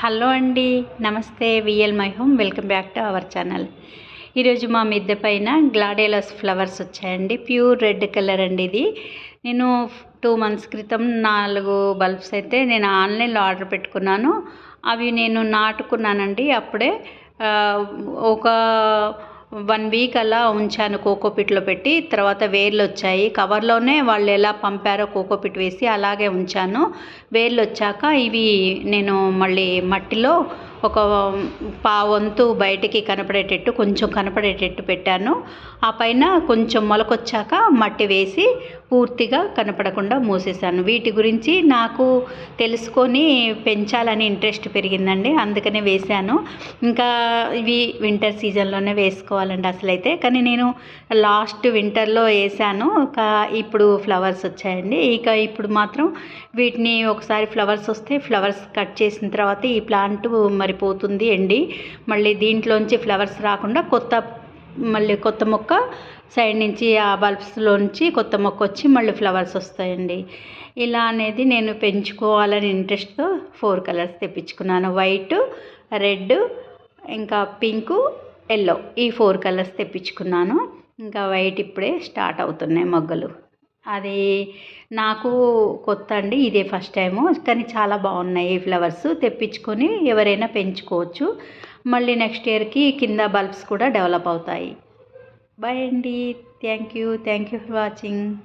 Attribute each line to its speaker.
Speaker 1: Hello అండి నమస్తే VL my home welcome back to our channel. ఈరోజు మా మిద్దె పైన గ్లాడేలస్ ఫ్లవర్స్ వచ్చాయండి ప్యూర్ రెడ్ కలర్ అండి ఇది. నేను టూ మంత్స్ క్రితం నాలుగు బల్బ్స్ అయితే నేను ఆన్లైన్లో ఆర్డర్ పెట్టుకున్నాను. అవి నేను నాటుకున్నానండి అప్పుడే ఒక వన్ వీక్ అలా ఉంచాను కోకోపిట్లో పెట్టి తర్వాత వేర్లు వచ్చాయి కవర్లోనే వాళ్ళు ఎలా పంపారో కోకోపిట్ వేసి అలాగే ఉంచాను. వేర్లు వచ్చాక ఇవి నేను మళ్ళీ మట్టిలో ఒక పావంతు బయటికి కనపడేటట్టు కొంచెం కనపడేటట్టు పెట్టాను. ఆ పైన కొంచెం మొలకొచ్చాక మట్టి వేసి పూర్తిగా కనపడకుండా మూసేశాను. వీటి గురించి నాకు తెలుసుకొని పెంచాలని ఇంట్రెస్ట్ పెరిగిందండి. అందుకనే వేశాను. ఇంకా ఇవి వింటర్ సీజన్లోనే వేసుకోవాలండి అసలైతే. కానీ నేను లాస్ట్ వింటర్లో వేసాను ఒక ఇప్పుడు ఫ్లవర్స్ వచ్చాయండి. ఇక ఇప్పుడు మాత్రం వీటిని ఒకసారి ఫ్లవర్స్ వస్తే ఫ్లవర్స్ కట్ చేసిన తర్వాత ఈ ప్లాంట్ మరి పోతుంది ఎండి మళ్ళీ దీంట్లోంచి ఫ్లవర్స్ రాకుండా కొత్త మళ్ళీ కొత్త మొక్క సైడ్ నుంచి ఆ బల్బ్స్లోంచి కొత్త మొక్క వచ్చి మళ్ళీ ఫ్లవర్స్ వస్తాయండి. ఇలా అనేది నేను పెంచుకోవాలని ఇంట్రెస్ట్తో ఫోర్ కలర్స్ తెప్పించుకున్నాను. వైట్ రెడ్ ఇంకా పింకు ఎల్లో ఈ ఫోర్ కలర్స్ తెప్పించుకున్నాను. ఇంకా వైట్ ఇప్పుడే స్టార్ట్ అవుతున్నాయి మొగ్గలు. అది నాకు కొత్త అండి ఇదే ఫస్ట్ టైము కానీ చాలా బాగున్నాయి ఈ ఫ్లవర్స్ తెప్పించుకొని ఎవరైనా పెంచుకోవచ్చు. మళ్ళీ నెక్స్ట్ ఇయర్కి కింద బల్బ్స్ కూడా డెవలప్ అవుతాయి. బాయ్ అండి. Thank you thank you for watching